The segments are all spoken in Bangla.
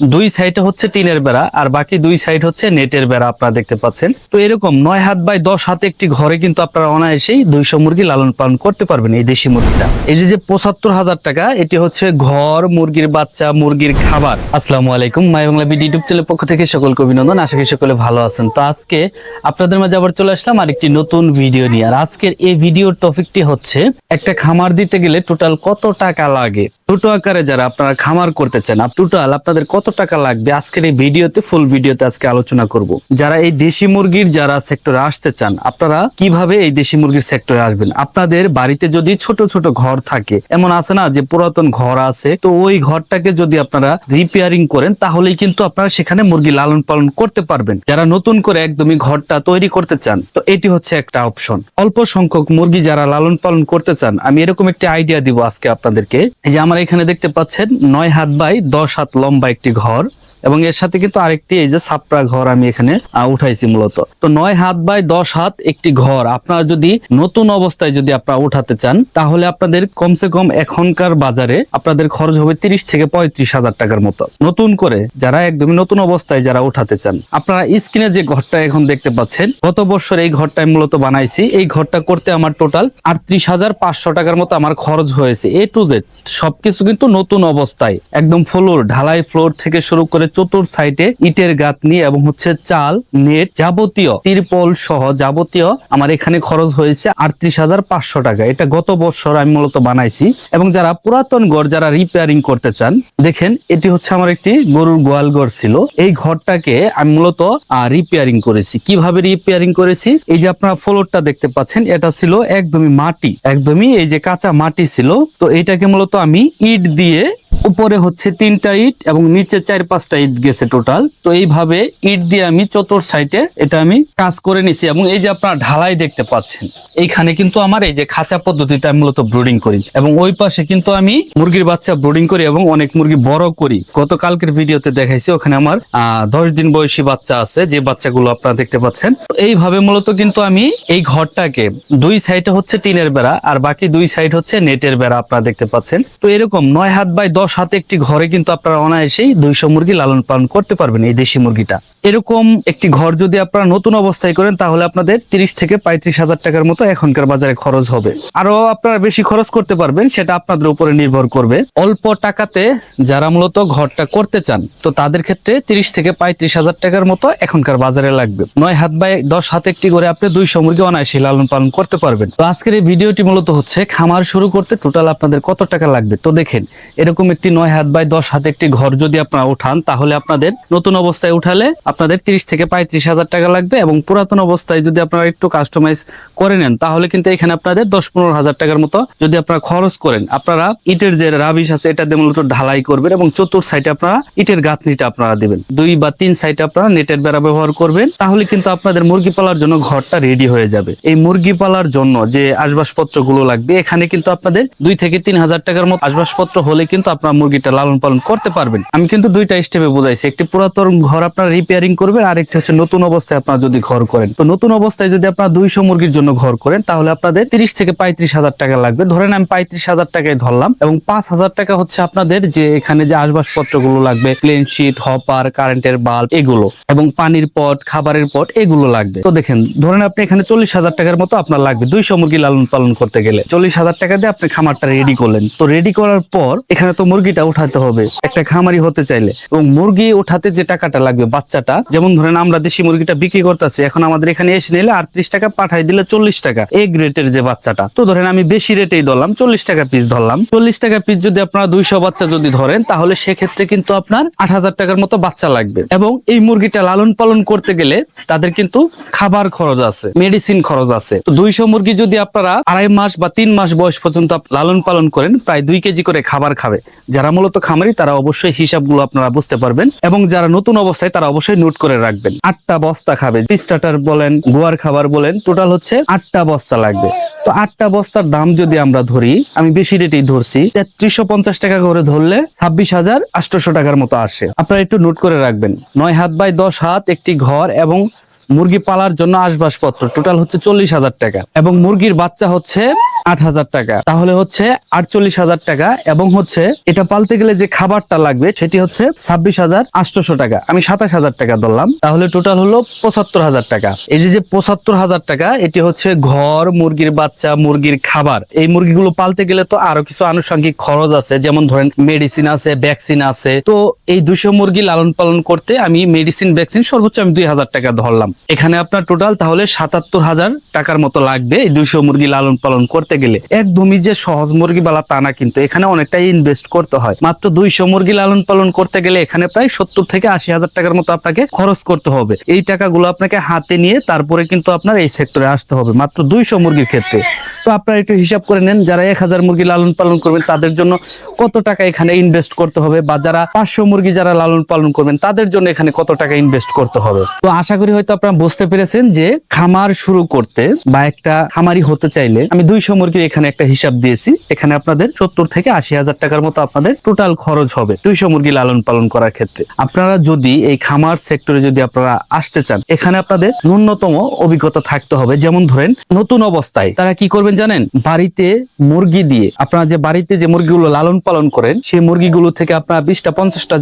দুই সাইডে হচ্ছে টিনের বেড়া আর বাকি দুই সাইড হচ্ছে নেটের বেড়া আপনারা দেখতে পাচ্ছেন। তো এরকম নয় হাত বাই দশ হাত একটি ঘরে কিন্তু আপনারা অনায়াসেই দুইশো মুরগি লালন পালন করতে পারবেন এই দেশি মুরগিটা। এই যে পঁচাত্তর হাজার টাকা, এটি হচ্ছে ঘর, মুরগির বাচ্চা, মুরগির খাবার। আসসালামু আলাইকুম, মাই বাংলা বিডি ইউটিউব চ্যানেলের পক্ষ থেকে সকলকে অভিনন্দন। আশা করি সকলে ভালো আছেন। তো আজকে আপনাদের মাঝে আবার চলে আসলাম আর একটি নতুন ভিডিও নিয়ে। আর আজকের এই ভিডিওর টপিকটি হচ্ছে, একটা খামার দিতে গেলে টোটাল কত টাকা লাগে? ছোট আকারে যারা আপনারা খামার করতে চান টোটাল আপনাদের কত টাকা লাগবে? আজকের এই ভিডিওতে ফুল ভিডিওতে আজকে আলোচনা করব। যারা এই দেশি মুরগির যারা সেক্টরে আসতে চান, আপনারা কীভাবে এই দেশি মুরগির সেক্টরে আসবেন? আপনাদের বাড়িতে যদি ছোট ছোট ঘর থাকে, এমন আছে না যে পুরাতন ঘর আছে, তো ওই ঘরটাকে যদি আপনারা রিপেয়ারিং করেন, তাহলেই কিন্তু আপনারা সেখানে মুরগি লালন পালন করতে পারবেন। যারা নতুন করে একদমই ঘরটা তৈরি করতে চান, তো এটি হচ্ছে একটা অপশন অল্প সংখ্যক মুরগি যারা লালন পালন করতে চান, আমি এরকম একটি আইডিয়া দিব আজকে আপনাদেরকে, যে আমার এখানে দেখতে পাচ্ছেন নয় হাত বাই দশ হাত লম্বা একটি ঘর। এবং এর সাথে কিন্তু আরেকটি এই যে ছাপড়া ঘর আমি এখানে উঠাইছি মূলত। তো নয় হাত বাই দশ হাত একটি ঘর। আপনারা যদি নতুন অবস্থায় যদি আপনারা উঠাতে চান, তাহলে আপনাদের কমসে কম এখনকার বাজারে আপনাদের খরচ হবে তিরিশ থেকে পঁয়ত্রিশ হাজার টাকার মতো। নতুন করে যারা একদমই নতুন অবস্থায় যারা উঠাতে চান, আপনারা স্ক্রিনে যে ঘরটা এখন দেখতে পাচ্ছেন, গত বছর এই ঘরটা মূলত বানাইছি। এই ঘরটা করতে আমার টোটাল আটত্রিশ হাজার পাঁচশো টাকার মতো আমার খরচ হয়েছে। এ টু জেড সবকিছু কিন্তু নতুন অবস্থায়, একদম ফ্লোর ঢালাই ফ্লোর থেকে শুরু করে চতুর সাইডে ইটের গাঁথনি এবং হচ্ছে চাল, নেট যাবতীয় তিরপল সহ যাবতীয় আমার এখানে খরচ হয়েছে আটত্রিশ হাজার পাঁচশো টাকা। এটা গত বছর আমি মূলত বানাইছি। এবং যারা পুরাতন ঘর, যারা রিপেয়ারিং করতে চান, দেখেন এটি হচ্ছে আমার একটি গরুর গোয়াল ঘর ছিল। এই ঘরটাকে আমি মূলত রিপেয়ারিং করেছি। কীভাবে রিপেয়ারিং করেছি? এই যে আপনারা ফ্লোরটা দেখতে পাচ্ছেন, এটা ছিল একদমই মাটি, একদমই এই যে কাঁচা মাটি ছিল। তো এটাকে মূলত আমি ইট দিয়ে উপরে হচ্ছে তিনটা ইট এবং নিচে চার পাঁচটা ইট গেছে টোটাল তো এইভাবে ইট দিয়ে আমি চতুর সাইডে এটা আমি কাজ করে নিছি এবং এই যে আপনারা ঢালাই দেখতে পাচ্ছেন, এইখানে কিন্তু আমার এই যে খাঁচা পদ্ধতিতে আমি মূলত ব্রুডিং করি এবং ওই পাশে কিন্তু আমি মুরগির বাচ্চা ব্রুডিং করি এবং অনেক মুরগি বড় করি। গতকালকের ভিডিওতে দেখাইছি, ওখানে আমার দশ দিন বয়সী বাচ্চা আছে, যে বাচ্চাগুলো আপনারা দেখতে পাচ্ছেন। এইভাবে মূলত কিন্তু আমি এই ঘরটাকে দুই সাইডে হচ্ছে টিনের বেড়া আর বাকি দুই সাইড হচ্ছে নেটের বেড়া আপনারা দেখতে পাচ্ছেন। তো এরকম নয় হাত বাই দশ হাত একটি ঘরে কিন্তু আপনারা অনায়াসেই দুইশো মুরগি লালন পালন করতে পারবেন এই দেশি মুরগিটা। এরকম একটি ঘর যদি আপনারা নতুন অবস্থায় করেন, তাহলে আপনাদের তিরিশ থেকে পঁয়ত্রিশ হাজার টাকার মতো এখনকার বাজারে খরচ হবে। আরও আপনারা বেশি খরচ করতে পারবেন, সেটা আপনাদের উপরে নির্ভর করবে। অল্প টাকাতে যারা মূলত ঘরটা করতে চান, তো তাদের ক্ষেত্রে তিরিশ থেকে পঁয়ত্রিশ হাজার টাকার মতো এখনকার বাজারে লাগবে। নয় হাত বাই দশ হাত একটি করে আপনি দুইশো মুরগি অনায়াসে লালন পালন করতে পারবেন। তো আজকের এই ভিডিওটি মূলত হচ্ছে, খামার শুরু করতে টোটাল আপনাদের কত টাকা লাগবে, তো দেখেন, এরকম একটি নয় হাত বাই দশ হাত একটি ঘর যদি আপনারা উঠান, তাহলে আপনাদের নতুন অবস্থায় উঠালে আপনাদের তিরিশ থেকে পঁয়ত্রিশ হাজার টাকা লাগবে এবং পুরাতন অবস্থায় যদি আপনারা একটু কাস্টমাইজ করে নেন, তাহলে কিন্তু এখানে আপনাদের দশ পনেরো হাজার টাকার মতো যদি আপনারা খরচ করেন। আপনারা ইটের যে রাবিশ আছে, এটা দিয়ে মূলত ঢালাই করবেন এবং চতুর সাইডে আপনারা ইটের গাঁথনিটা আপনারা দিবেন। দুই বা তিন সাইডে আপনারা নেটের বেড়া ব্যবহার করবেন, তাহলে কিন্তু আপনাদের মুরগি পালার জন্য ঘরটা রেডি হয়ে যাবে। এই মুরগি পালার জন্য যে আসবাবপত্রগুলো লাগবে, এখানে কিন্তু আপনাদের দুই থেকে তিন হাজার টাকার মতো আসবাবপত্র হলে কিন্তু আপনারা মুরগিটা লালন পালন করতে পারবেন। আমি কিন্তু দুইটা স্টেপে বোঝাইছি। একটি পুরাতন ঘর আপনারা রিপেয়ারিং করবেন আর একটি হচ্ছে নতুন অবস্থায় আপনারা যদি ঘর করেন। তো নতুন অবস্থায় যদি আপনারা দুইশো মুরগির জন্য ঘর করেন, তাহলে আপনাদের তিরিশ থেকে পঁয়ত্রিশ হাজার টাকা লাগবে। ধরেন আমি পঁয়ত্রিশ হাজার টাকায় ধরলাম এবং পাঁচ হাজার টাকা হচ্ছে আপনাদের যে এখানে যে আসবাবপত্রগুলো লাগবে প্লেন শিট হপার কারেন্টের বাল্ব এগুলো। এবং পানির পট খাবারের পট এগুলো লাগবে। তো দেখেন, ধরেন আপনি এখানে চল্লিশ হাজার টাকার মতো আপনার লাগবে দুইশো মুরগি লালন পালন করতে গেলে। চল্লিশ হাজার টাকা দিয়ে আপনি খামারটা রেডি করলেন। তো রেডি করার পর এখানে তো মুরগিটা উঠাতে হবে। একটা খামারি হতে চাইলে। এবং মুরগি উঠাতে যে টাকাটা লাগবে বাচ্চাটা, যেমন ধরেন আমরা দেশি মুরগিটা বিক্রি করতেছি, এখন আমাদের এখানে এসে নিলে আটত্রিশ টাকা পাঠাই দিলে চল্লিশ টাকা এগ রেটের যে বাচ্চাটা। তো ধরেন আমি বেশি রেটেই ধরলাম, চল্লিশ টাকা পিস ধরলাম। চল্লিশ টাকা পিস যদি আপনারা দুইশো বাচ্চা যদি ধরেন, তাহলে সেক্ষেত্রে কিন্তু আপনার আট হাজার টাকার মতো বাচ্চা লাগবে। এবং এই মুরগিটা লালন পালন করতে গেলে তাদের কিন্তু খাবার খরচ আছে মেডিসিন খরচ আছে। তো দুইশো মুরগি যদি আপনারা আড়াই মাস বা তিন মাস বয়স পর্যন্ত লালন পালন করেন, প্রায় দুই কেজি করে খাবার খাবে। যারা মূলত খামারি, তারা অবশ্যই হিসাবগুলো আপনারা বুঝতে পারবেন এবং যারা নতুন অবস্থায়, তারা অবশ্যই নোট করে রাখবেন। আটটা বস্তা খাবে। স্টার্টার বলেন, গোয়ার খাবার বলেন টোটাল হচ্ছে আটটা বস্তা লাগবে। তো আটটা বস্তার দাম যদি আমরা ধরি, আমি বেশি রেটেই ধরছি, তেত্রিশশো পঞ্চাশ টাকা করে ধরলে ছাব্বিশ হাজার আটশোশো টাকার মতো আসে। আপনারা একটু নোট করে রাখবেন। নয় হাত বাই দশ হাত একটি ঘর এবং মুরগি পালার জন্য আসবাসপত্র টোটাল হচ্ছে চল্লিশ হাজার টাকা। এবং মুরগির বাচ্চা হচ্ছে আট হাজার টাকা। তাহলে হচ্ছে আটচল্লিশ হাজার টাকা এবং হচ্ছে এটা পালতে গেলে যে খাবারটা লাগবে সেটি হচ্ছে ছাব্বিশ হাজার আটশোশো টাকা। আমি সাতাশ হাজার টাকা ধরলাম। তাহলে টোটাল হলো পঁচাত্তর হাজার টাকা। এই যে যে পঁচাত্তর হাজার টাকা, এটি হচ্ছে ঘর, মুরগির বাচ্চা, মুরগির খাবার। এই মুরগিগুলো পালতে গেলে তো আরও কিছু আনুষঙ্গিক খরচ আছে, যেমন ধরেন মেডিসিন আছে ভ্যাকসিন আছে। তো এই দুশো মুরগি লালন পালন করতে আমি মেডিসিন ভ্যাকসিন সর্বোচ্চ আমি দুই হাজার টাকা ধরলাম। এখানে আপনার টোটাল তাহলে সাতাত্তর হাজার টাকার মতো লাগবে এই দুইশো মুরগি লালন পালন করতে। গেলে একদমই যে সহজ মুরগি বালা তা না কিন্তু এখানে অনেকটাই ইনভেস্ট করতে হয়। মাত্র দুইশো মুরগি লালন পালন করতে গেলে এখানে প্রায় সত্তর থেকে আশি হাজার টাকার মতো আপনাকে খরচ করতে হবে। এই টাকাগুলো আপনাকে হাতে নিয়ে তারপরে কিন্তু আপনার এই সেক্টরে আসতে হবে। মাত্র দুইশো মুরগির ক্ষেত্রে। তো আপনারা একটু হিসাব করে নেন, যারা এক হাজার মুরগি লালন পালন করবেন, তাদের জন্য কত টাকা এখানে ইনভেস্ট করতে হবে? বা যারা পাঁচশো মুরগি যারা লালন পালন করবেন, তাদের জন্য এখানে কত টাকা ইনভেস্ট করতে হবে? তো আশা করি হয়তো আপনারা বুঝতে পেরেছেন যে খামার শুরু করতে বা একটা খামারি হতে চাইলে আমি দুইশো মুরগির এখানে একটা হিসাব দিয়েছি। এখানে আপনাদের সত্তর থেকে আশি হাজার টাকার মতো আপনাদের টোটাল খরচ হবে দুইশো মুরগি লালন পালন করার ক্ষেত্রে। আপনারা যদি এই খামার সেক্টরে যদি আপনারা আসতে চান, এখানে আপনাদের ন্যূনতম অভিজ্ঞতা থাকতে হবে। যেমন ধরেন, নতুন অবস্থায় তারা কি করবেন? জানেন, বাড়িতে মুরগি দিয়ে আপনারা যে বাড়িতে যে মুরগিগুলো লালন পালন করেন, সেই মুরগিগুলো থেকে আপনারা বিশটা, পঞ্চাশটা,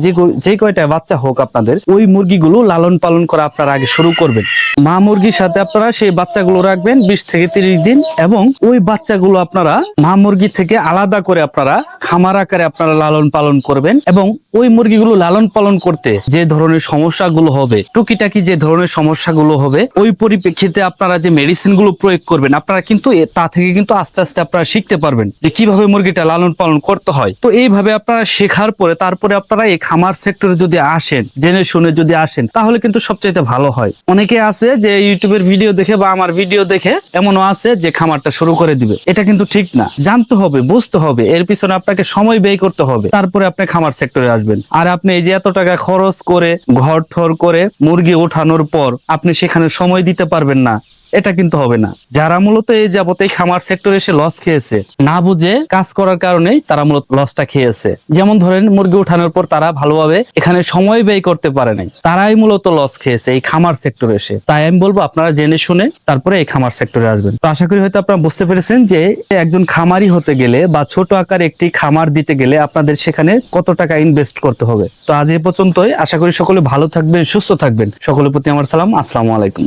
যে কয়টা বাচ্চা হোক আপনাদের, ওই মুরগিগুলো লালন পালন করা আপনারা আগে শুরু করবেন। মা মুরগির সাথে আপনারা সেই বাচ্চাগুলো রাখবেন বিশ থেকে তিরিশ দিন এবং ওই বাচ্চাগুলো আপনারা মা মুরগি থেকে আলাদা করে আপনারা খামার আকারে আপনারা লালন পালন করবেন এবং ওই মুরগিগুলো লালন পালন করতে যে ধরনের সমস্যাগুলো হবে, টুকিটাকি যে ধরনের সমস্যাগুলো হবে, ওই পরিপ্রেক্ষিতে আপনারা যে মেডিসিনগুলো প্রয়োগ করবেন, আপনারা কিন্তু তা থেকে কিন্তু আস্তে আস্তে আপনারা শিখতে পারবেন যে কীভাবে মুরগিটা লালন পালন করতে হয়। তো এইভাবে আপনারা শেখার পরে তারপরে আপনারা এই খামার সেক্টরে যদি আসেন, জেনে শুনে যদি আসেন, তাহলে কিন্তু সবচাইতে ভালো হয়। অনেকে আছে যে ইউটিউবের ভিডিও দেখে বা আমার ভিডিও দেখে এমনও আছে যে খামারটা শুরু করে দিবে। এটা কিন্তু ঠিক না। জানতে হবে, বুঝতে হবে, এর পিছনে আপনাকে সময় ব্যয় করতে হবে। তারপরে আপনি খামার সেক্টরে আসবেন। আর আপনি এই যে এত টাকা খরচ করে ঘর ঠর করে মুরগি ওঠানোর পর আপনি সেখানে সময় দিতে পারবেন না। এটা কিন্তু হবে না। যারা মূলত এই যাবত এই খামার সেক্টরে এসে লস খেয়েছে, না বুঝে কাজ করার কারণেই তারা মূলত লসটা খেয়েছে। যেমন ধরেন, মুরগি উঠানোর পর তারা ভালোভাবে এখানে সময় ব্যয় করতে পারে নাই। তারাই মূলত লস খেয়েছে এই খামার সেক্টরে এসে। তাই আমি বলব, আপনারা জেনে শুনে তারপরে এই খামার সেক্টরে আসবেন। তো আশা করি হয়তো আপনারা বুঝতে পেরেছেন যে একজন খামারি হতে গেলে বা ছোট আকার একটি খামার দিতে গেলে আপনাদের সেখানে কত টাকা ইনভেস্ট করতে হবে। তো আজ এ পর্যন্তই। আশা করি সকলে ভালো থাকবেন, সুস্থ থাকবেন। সকলের প্রতি আমার সালাম। আসসালামু আলাইকুম।